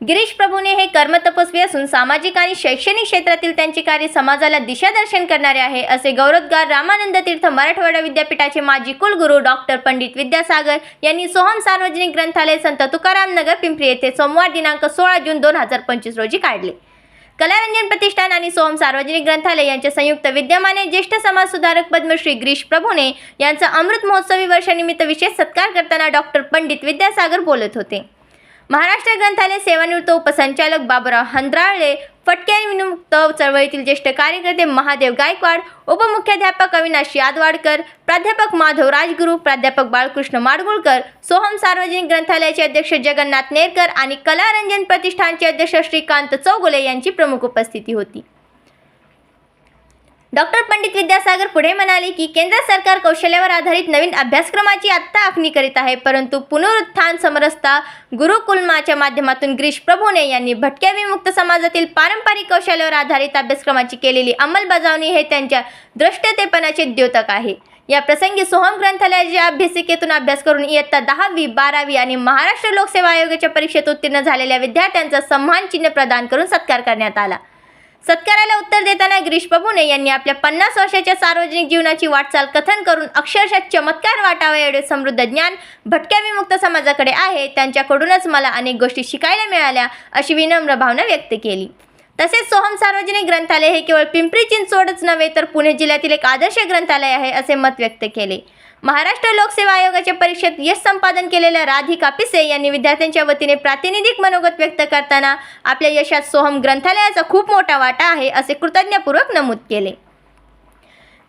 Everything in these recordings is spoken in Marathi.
गिरीश प्रभूने हे कर्मतपस्वी असून सामाजिक आणि शैक्षणिक क्षेत्रातील त्यांचे कार्य समाजाला दिशादर्शन करणारे आहे असे गौरवोद्गार रामानंद तीर्थ मराठवाडा विद्यापीठाचे माजी कुलगुरू डॉक्टर पंडित विद्यासागर यांनी सोहम सार्वजनिक ग्रंथालय संत तुकाराम नगर पिंपरी येथे सोमवार दिनांक सोळा जून दोन हजार पंचवीस रोजी काढले. कलारंजन प्रतिष्ठान आणि सोहम सार्वजनिक ग्रंथालय यांच्या संयुक्त विद्यमाने ज्येष्ठ समाजसुधारक पद्मश्री गिरीश प्रभूने यांचा अमृत महोत्सवी वर्षानिमित्त विशेष सत्कार करताना डॉक्टर पंडित विद्यासागर बोलत होते. महाराष्ट्र ग्रंथालय सेवानिवृत्त उपसंचालक बाबुराव हंद्राळे फटके विमुक्त चळवळीतील ज्येष्ठ कार्यकर्ते महादेव गायकवाड उपमुख्याध्यापक अविनाश यादवाडकर प्राध्यापक माधव राजगुरू प्राध्यापक बाळकृष्ण माडगुळकर सोहम सार्वजनिक ग्रंथालयाचे अध्यक्ष जगन्नाथ नेरकर आणि कलारंजन प्रतिष्ठानचे अध्यक्ष श्रीकांत चौगुले यांची प्रमुख उपस्थिती होती. डॉक्टर पंडित विद्यासागर पुढे म्हणाले की केंद्र सरकार कौशल्यावर आधारित नवीन अभ्यासक्रमाची आत्ता आखणी करीत आहे परंतु पुनरुत्थान समरसता गुरुकुलमाच्या माध्यमातून गिरीश प्रभूने यांनी भटक्या विमुक्त समाजातील पारंपरिक कौशल्यावर आधारित अभ्यासक्रमाची केलेली अंमलबजावणी हे त्यांच्या दृष्टतेपणाचे द्योतक आहे. या प्रसंगी सोहम ग्रंथालयाच्या अभ्यासिकेतून अभ्यास करून इयत्ता दहावी बारावी आणि महाराष्ट्र लोकसेवा आयोगाच्या परीक्षेत उत्तीर्ण झालेल्या विद्यार्थ्यांचा सन्मान चिन्ह प्रदान करून सत्कार करण्यात आला. सत्काराला उत्तर देताना गिरीश प्रभूने यांनी आपल्या पन्नास वर्षाच्या सार्वजनिक जीवनाची वाटचाल कथन करून अक्षरशः चमत्कार वाटावा एवढे समृद्ध ज्ञान भटक्या विमुक्त समाजाकडे आहे. त्यांच्याकडूनच मला अनेक गोष्टी शिकायला मिळाल्या अशी विनम्र भावना व्यक्त केली. तसेच सोहम सार्वजनिक ग्रंथालय हे केवळ पिंपरी चिंचवडच नव्हे तर पुणे जिल्ह्यातील एक आदर्श ग्रंथालय आहे असे मत व्यक्त केले. महाराष्ट्र लोकसेवा आयोगाच्या परीक्षेत यश संपादन केलेल्या राधिका पिसे यांनी विद्यार्थ्यांच्या वतीने प्रातिनिधिक मनोगत व्यक्त करताना आपल्या यशात सोहम ग्रंथालयाचा खूप मोठा वाटा आहे असे कृतज्ञपूर्वक नमूद केले.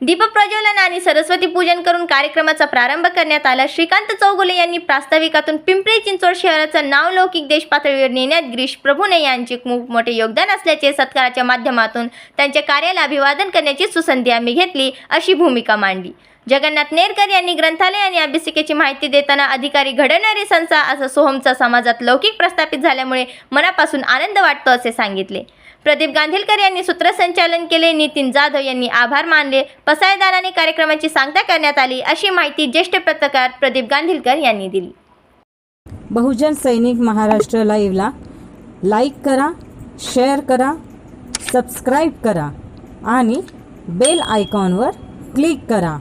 दीपप्रज्वलन आणि सरस्वती पूजन करून कार्यक्रमाचा प्रारंभ करण्यात आला. श्रीकांत चौगुले यांनी प्रास्ताविकातून पिंपरी चिंचवड शहराचं नाव लौकिक देश पातळीवर नेण्यात गिरीश प्रभूने यांचे खूप मोठे योगदान असल्याचे सत्काराच्या माध्यमातून त्यांच्या कार्याला अभिवादन करण्याची सुसंधी आम्ही घेतली अशी भूमिका मांडली. जगन्नाथ नेरकर यांनी ग्रंथालय आणि अभ्यासिकेची माहिती देताना अधिकारी घडवणारी संस्था असं सोहमचा समाजात लौकिक प्रस्थापित झाल्यामुळे मनापासून आनंद वाटतो असे सांगितले. प्रदीप गांधीलकर यांनी सूत्रसंचालन केले नितीन जाधव यांनी आभार मानले पसायदानाने कार्यक्रमाची सांगता करण्यात आली अशी माहिती ज्येष्ठ पत्रकार प्रदीप गांधीलकर यांनी दिली. बहुजन सैनिक महाराष्ट्र लाईव्हला लाईक करा शेअर करा सबस्क्राईब करा आणि बेल आयकॉनवर क्लिक करा.